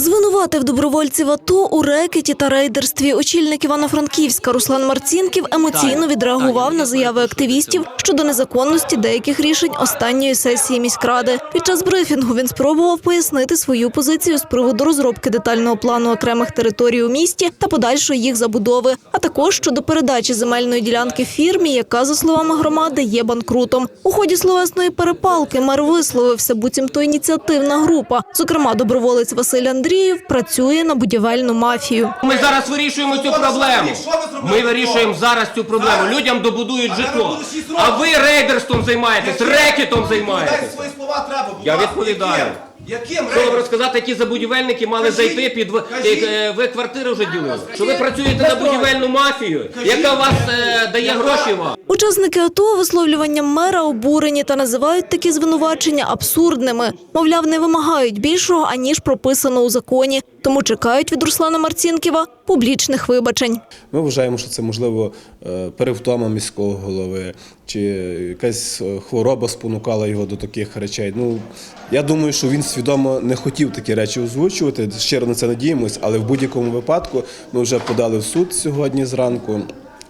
Звинуватив добровольців АТО у рекеті та рейдерстві. Очільник Івано-Франківська Руслан Марцінків емоційно відреагував на заяви активістів щодо незаконності деяких рішень останньої сесії міськради. Під час брифінгу він спробував пояснити свою позицію з приводу розробки детального плану окремих територій у місті та подальшої їх забудови, а також щодо передачі земельної ділянки фірмі, яка за словами громади є банкрутом. У ході словесної перепалки мер висловився, буцімто ініціативна група, зокрема доброволець Василь Андріїв, працює на будівельну мафію. Ми зараз вирішуємо цю проблему. Ми вирішуємо зараз цю проблему. Людям добудують житло. А ви рейдерством займаєтесь, рекетом займаєтесь. Я відповідаю. Яким? Що вам рейдерством? розказати, які забудівельники мали Кажіть, зайти під в- кажіть. е, ви квартири вже ділили? Що ви працюєте на будівельну мафію, яка вас е, дає гроші вам? Учасники АТО висловлюванням мера обурені та називають такі звинувачення абсурдними. Мовляв, не вимагають більшого аніж прописано у законі, тому чекають від Руслана Марцінківа публічних вибачень. Ми вважаємо, що це можливо е, перевтома міського голови, чи якась е, хвороба спонукала його до таких речей. Ну я думаю, що він свідомо не хотів такі речі озвучувати. Щиро на це надіємось, але в будь-якому випадку ми вже подали в суд сьогодні зранку.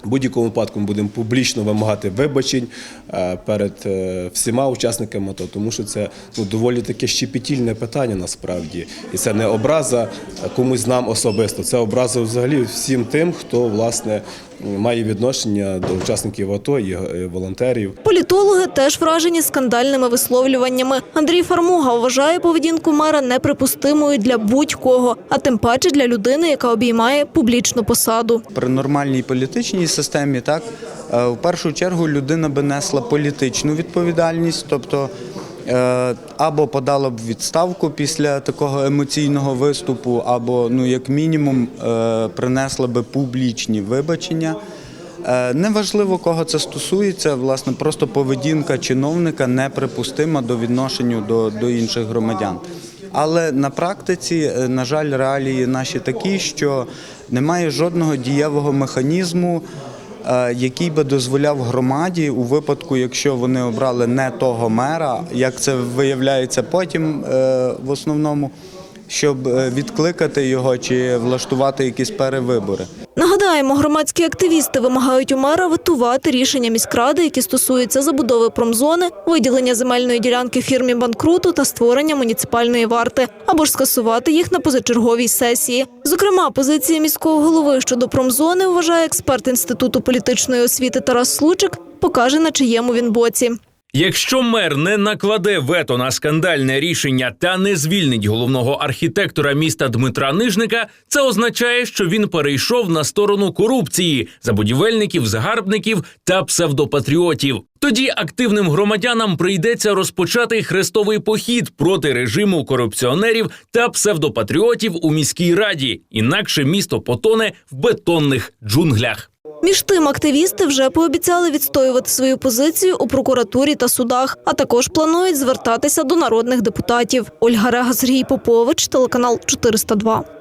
В будь-якому випадку ми будемо публічно вимагати вибачень е, перед е, всіма учасниками АТО, тому що це ну, доволі таке щепетільне питання насправді. І це не образа комусь нам особисто, це образа взагалі всім тим, хто власне має відношення до учасників АТО і е, волонтерів. Політологи теж вражені скандальними висловлюваннями. Андрій Фармуга вважає поведінку мера неприпустимою для будь-кого, а тим паче для людини, яка обіймає публічну посаду. При нормальній політичній системі, так е, в першу чергу людина би несла політичну відповідальність, тобто або подала б відставку після такого емоційного виступу, або ну як мінімум е, принесла би публічні вибачення. Е, Неважливо, кого це стосується, власне, просто поведінка чиновника неприпустима до відношенню до, до інших громадян. Але на практиці, е, на жаль, реалії наші такі, що немає жодного дієвого механізму, е, який би дозволяв громаді у випадку, якщо вони обрали не того мера, як це виявляється потім е, в основному, щоб е, відкликати його чи влаштувати якісь перевибори. Нагадаємо, громадські активісти вимагають у мера ветувати рішення міськради, які стосуються забудови промзони, виділення земельної ділянки фірмі банкруту та створення муніципальної варти, або ж скасувати їх на позачерговій сесії. Зокрема, позиція міського голови щодо промзони вважає експерт інституту політичної освіти Тарас Случик, покаже на чиєму він боці. Якщо мер не накладе вето на скандальне рішення та не звільнить головного архітектора міста Дмитра Нижника, це означає, що він перейшов на сторону корупції, забудівельників, загарбників та псевдопатріотів. Тоді активним громадянам прийдеться розпочати хрестовий похід проти режиму корупціонерів та псевдопатріотів у міській раді. Інакше місто потоне в бетонних джунглях. Між тим, активісти вже пообіцяли відстоювати свою позицію у прокуратурі та судах, а також планують звертатися до народних депутатів. Ольга Рега, Сергій Попович, телеканал 402.